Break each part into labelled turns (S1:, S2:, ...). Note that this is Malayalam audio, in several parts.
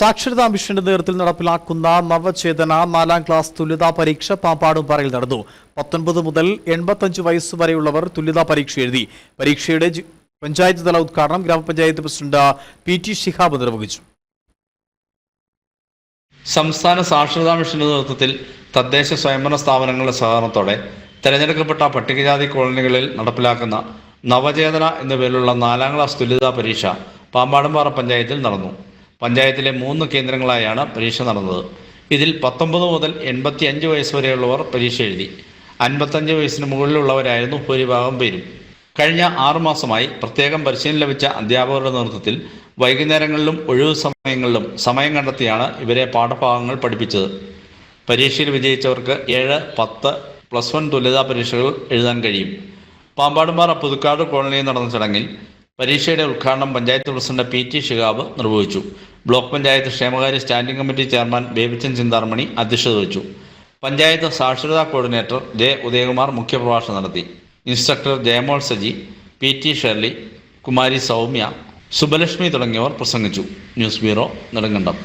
S1: സാക്ഷരതാ മിഷന്റെ നേതൃത്വത്തിൽ നടപ്പിലാക്കുന്ന നവചേതന നാലാം ക്ലാസ് തുല്യതാ പരീക്ഷ പാമ്പാടും പറയിൽ നടന്നു. പത്തൊൻപത് മുതൽ എൺപത്തഞ്ച് വയസ്സ് വരെയുള്ളവർ തുല്യതാ പരീക്ഷ എഴുതി. പരീക്ഷയുടെ പഞ്ചായത്ത് തല ഉദ്ഘാടനം ഗ്രാമപഞ്ചായത്ത് പ്രസിഡന്റ് പി ടി ഷിഹാബ് നിർവഹിച്ചു.
S2: സംസ്ഥാന സാക്ഷരതാ മിഷന്റെ നേതൃത്വത്തിൽ തദ്ദേശ സ്വയംഭരണ സ്ഥാപനങ്ങളുടെ സഹകരണത്തോടെ തെരഞ്ഞെടുക്കപ്പെട്ട പട്ടികജാതി കോളനികളിൽ നടപ്പിലാക്കുന്ന നവചേതന എന്ന പേരിലുള്ള നാലാം ക്ലാസ് തുല്യതാ പരീക്ഷ പാമ്പാടുംപാറ പഞ്ചായത്തിൽ നടന്നു. പഞ്ചായത്തിലെ മൂന്ന് കേന്ദ്രങ്ങളായാണ് പരീക്ഷ നടന്നത്. ഇതിൽ പത്തൊമ്പത് മുതൽ എൺപത്തി അഞ്ച് വയസ്സ് വരെയുള്ളവർ പരീക്ഷ എഴുതി അൻപത്തഞ്ച് വയസ്സിന് മുകളിലുള്ളവരായിരുന്നു ഭൂരിഭാഗം പേരും. കഴിഞ്ഞ ആറുമാസമായി പ്രത്യേകം പരിശീലനം ലഭിച്ച അധ്യാപകരുടെ നേതൃത്വത്തിൽ വൈകുന്നേരങ്ങളിലും ഒഴിവു സമയങ്ങളിലും സമയം കണ്ടെത്തിയാണ് ഇവരെ പാഠഭാഗങ്ങൾ പഠിപ്പിച്ചത്. പരീക്ഷയിൽ വിജയിച്ചവർക്ക് ഏഴ് പത്ത് പ്ലസ് വൺ തുല്യതാ പരീക്ഷകൾ എഴുതാൻ കഴിയും. പാമ്പാടുംപാറ പുതുക്കാട് കോളനിയിൽ നടന്ന ചടങ്ങിൽ പരീക്ഷയുടെ ഉദ്ഘാടനം panchayat president P T Shihab നിർവഹിച്ചു. ബ്ലോക്ക് പഞ്ചായത്ത് ക്ഷേമകാര്യ standing committee chairman Babychan Chintarmani അധ്യക്ഷത വഹിച്ചു. പഞ്ചായത്ത് സാക്ഷരതാ കോർഡിനേറ്റർ ജെ ഉദയകുമാർ മുഖ്യപ്രഭാഷണം നടത്തി. Instructor Jayamol Saji P T Sherly Kumari Soumya Subalakshmi തുടങ്ങിയവർ പ്രസംഗിച്ചു. News bureau Nedumkandam.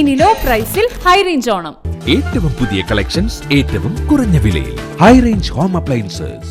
S3: ഇനി ലോ പ്രൈസിൽ ഹൈ റേഞ്ച് ഓണം.
S4: ഏറ്റവും പുതിയ കളക്ഷൻസ് ഏറ്റവും കുറഞ്ഞ വിലയിൽ. High range home appliances.